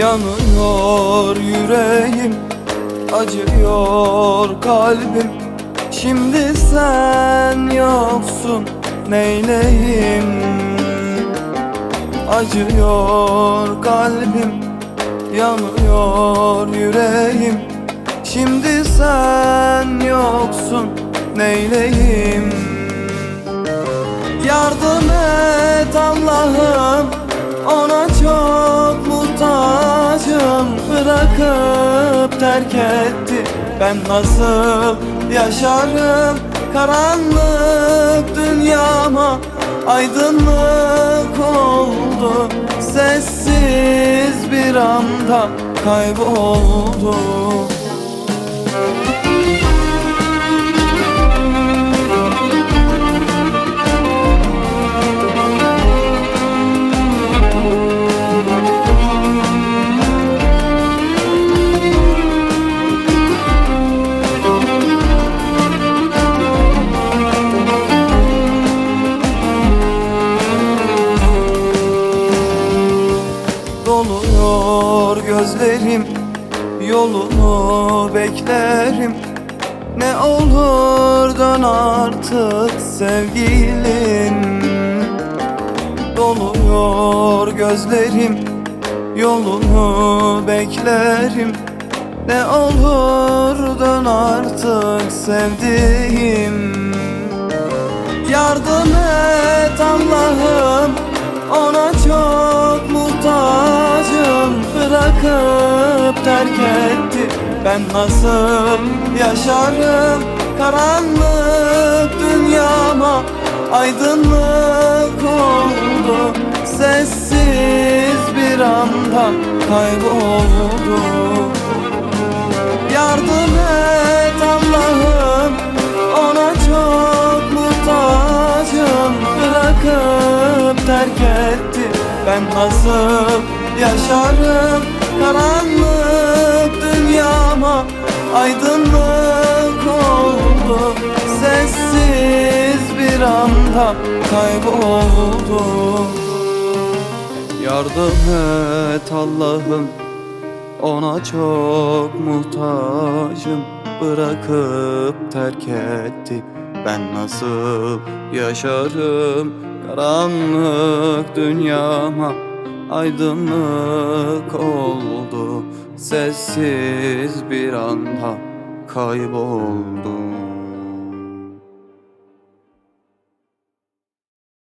Yanıyor yüreğim Acıyor kalbim. Şimdi sen yoksun Neyleyim? Acıyor kalbim Yanıyor yüreğim. Şimdi sen yoksun Neyleyim? Yardım et Allah'ım Bırakıp terk etti. Ben nasıl yaşarım? Karanlık dünyama Aydınlık oldu. Sessiz bir anda kayboldu gözlerim Yolunu beklerim. Ne olur dön artık sevgilim. Doluyor gözlerim Yolunu beklerim. Ne olur dön artık sevdiğim. Yardım et Allah'ım Ona çok Bırakıp terk etti. Ben nasıl yaşarım? Karanlık dünyama Aydınlık oldu. Sessiz bir anda kayboldu. Yardım Ben nasıl yaşarım? Karanlık dünyama Aydınlık oldu. Sessiz bir anda kayboldu. Yardım et Allah'ım ona çok muhtacım Bırakıp terk etti Ben nasıl yaşarım Karanlık dünyama? Aydınlık oldu Sessiz bir anda kayboldu